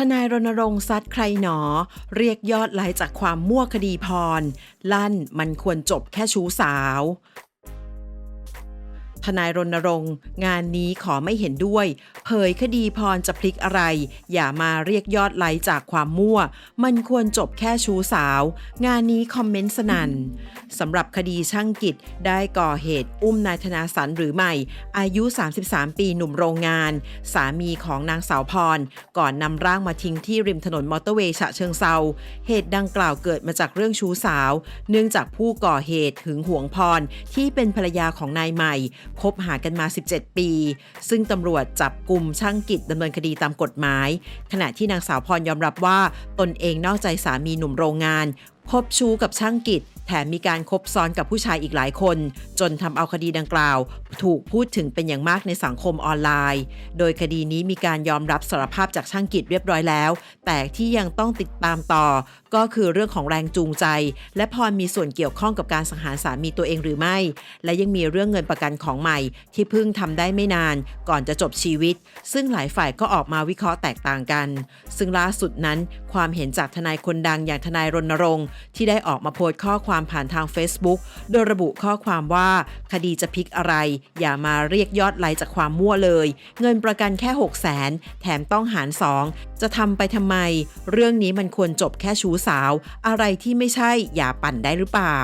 ทนายรณรงค์ซัดใครหนอ เรียกยอดไลค์จากความมั่วคดีพร ลั่นมันควรจบแค่ชู้สาว ทนายรณรงค์ งานนี้ขอไม่เห็นด้วย เผยคดีพรจะพลิกอะไร อย่ามาเรียกยอดไลค์จากความมั่ว มันควรจบแค่ชู้สาว งานนี้คอมเมนต์สนัน่น สำหรับคดีช่างกิจได้ก่อเหตุอุ้มนายธนาสันหรือไม่ อายุ 33 ปีหนุ่มโรงงาน สามีของนางสาวพร ก่อนนำร่างมาทิ้งที่ริมถนนมอเตอร์เวย์ฉะเชิงเซาเหตุดังกล่าวเกิดมาจากเรื่องชู้สาว เนื่องจากผู้ก่อเหตุหึงหวงพรที่เป็นภรรยาของนายใหม่ คบหากันมา 17 ปี ซึ่งตำรวจจับกลุ่มช่างกิจดำเนินคดีตามกฎหมาย ขณะที่นางสาวพรยอมรับว่าตนเองนอกใจสามีหนุ่มโรงงาน คบชู้กับช่างกิจ แถมมีการคบซ้อนกับผู้ชายอีกหลายคน จนทำเอาคดีดังกล่าว ถูกพูดถึงเป็นอย่างมากในสังคมออนไลน์ โดยคดีนี้มีการยอมรับสารภาพจากช่างกิจเรียบร้อยแล้ว แต่ที่ยังต้องติดตามต่อ ก็คือเรื่องของแรงจูงใจ และพรมีส่วนเกี่ยวข้องกับการสังหารสามีตัวเองหรือไม่ และยังมีเรื่องเงินประกันของใหม่ ที่เพิ่งทำได้ไม่นาน ก่อนจะจบชีวิต ซึ่งหลายฝ่ายก็ออกมาวิเคราะห์แตกต่างกัน ซึ่งล่าสุดนั้น ความเห็นจากทนายคนดังอย่างทนายรณรงค์ที่ได้ออกมาโพสต์ข้อความผ่านทาง Facebook โดยระบุข้อความว่า คดีจะพลิกอะไร อย่ามาเรียกยอดไลค์จากความมั่วเลย เงินประกันแค่6 0 0 0นแถมต้องหาร 2 จะทำไปทำไม เรื่องนี้มันควรจบแค่ชู้สาว อะไรที่ไม่ใช่อย่าปั่นได้หรือเปล่า